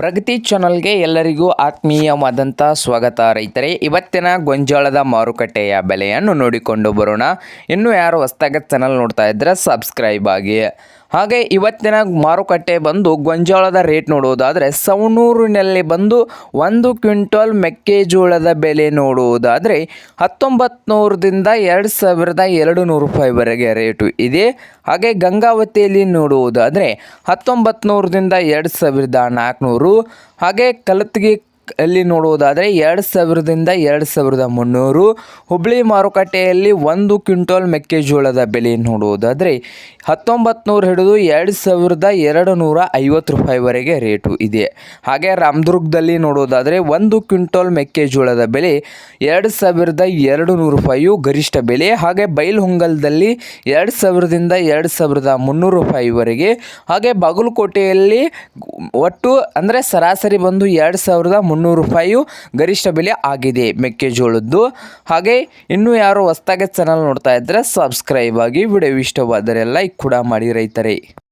ಪ್ರಗತಿ ಚಾನಲ್ಗೆ ಎಲ್ಲರಿಗೂ ಆತ್ಮೀಯವಾದಂಥ ಸ್ವಾಗತ. ರೈತರೇ, ಇವತ್ತಿನ ಗೊಂಜಾಳದ ಮಾರುಕಟ್ಟೆಯ ಬೆಲೆಯನ್ನು ನೋಡಿಕೊಂಡು ಬರೋಣ. ಇನ್ನು ಯಾರು ಹೊಸ್ತಾಗ ಚಾನಲ್ ನೋಡ್ತಾ ಇದ್ದರೆ ಸಬ್ಸ್ಕ್ರೈಬ್ ಆಗಿ. ಹಾಗೆ ಇವತ್ತಿನ ಮಾರುಕಟ್ಟೆ ಬಂದು ಗೊಂಜಾಳದ ರೇಟ್ ನೋಡುವುದಾದರೆ ಸವಣೂರಿನಲ್ಲಿ ಬಂದು ಒಂದು ಕ್ವಿಂಟಲ್ ಮೆಕ್ಕೆಜೋಳದ ಬೆಲೆ ನೋಡುವುದಾದರೆ ಹತ್ತೊಂಬತ್ತು ನೂರದಿಂದ ಎರಡು ಸಾವಿರದ ಎರಡು ನೂರು ರೂಪಾಯಿವರೆಗೆ ರೇಟು ಇದೆ. ಹಾಗೆ ಗಂಗಾವತಿಯಲ್ಲಿ ನೋಡುವುದಾದರೆ ಹತ್ತೊಂಬತ್ತು ನೂರದಿಂದ ಎರಡು ಸಾವಿರದ ನಾಲ್ಕುನೂರು. ಹಾಗೆ ಕಲತ್ಗಿ ಅಲ್ಲಿ ನೋಡುವುದಾದರೆ ಎರಡು ಸಾವಿರದಿಂದ ಎರಡು ಸಾವಿರದ ಮುನ್ನೂರು. ಹುಬ್ಳಿ ಮಾರುಕಟ್ಟೆಯಲ್ಲಿ ಒಂದು ಕ್ವಿಂಟಲ್ ಮೆಕ್ಕೆಜೋಳದ ಬೆಲೆ ನೋಡುವುದಾದರೆ ಹತ್ತೊಂಬತ್ತು ನೂರು ಹಿಡಿದು ಎರಡು ಸಾವಿರದ ಎರಡು ನೂರ ಐವತ್ತು ರೂಪಾಯಿವರೆಗೆ ರೇಟು ಇದೆ. ಹಾಗೆ ರಾಮದುರ್ಗದಲ್ಲಿ ನೋಡುವುದಾದರೆ ಒಂದು ಕ್ವಿಂಟಲ್ ಮೆಕ್ಕೆಜೋಳದ ಬೆಲೆ ಎರಡು ಸಾವಿರದ ಎರಡು ನೂರು ರೂಪಾಯಿಯು ಗರಿಷ್ಠ ಬೆಲೆ. ಹಾಗೆ ಬೈಲಹೊಂಗಲದಲ್ಲಿ ಎರಡು ಸಾವಿರದಿಂದ ಎರಡು ಸಾವಿರದ ಮುನ್ನೂರು ರೂಪಾಯಿವರೆಗೆ. ಹಾಗೆ ಬಾಗಲಕೋಟೆಯಲ್ಲಿ ಒಟ್ಟು ಅಂದರೆ ಸರಾಸರಿ ಬಂದು ಎರಡು ಸಾವಿರದ ಮುನ್ನೂರು ರೂಪಾಯಿಯು ಗರಿಷ್ಠ ಬೆಲೆ ಆಗಿದೆ. ಮೆಕ್ಕೆಜೋಳದ್ದು. ಹಾಗೆ ಇನ್ನೂ ಯಾರು ಹೊಸ್ದಾಗಿ ಚಾನಲ್ ನೋಡ್ತಾ ಇದ್ದರೆ ಸಬ್ಸ್ಕ್ರೈಬ್ ಆಗಿ. ವಿಡಿಯೋ ಇಷ್ಟವಾದರೆ ಲೈಕ್ ಕೂಡ ಮಾಡಿ ರೈತರೇ.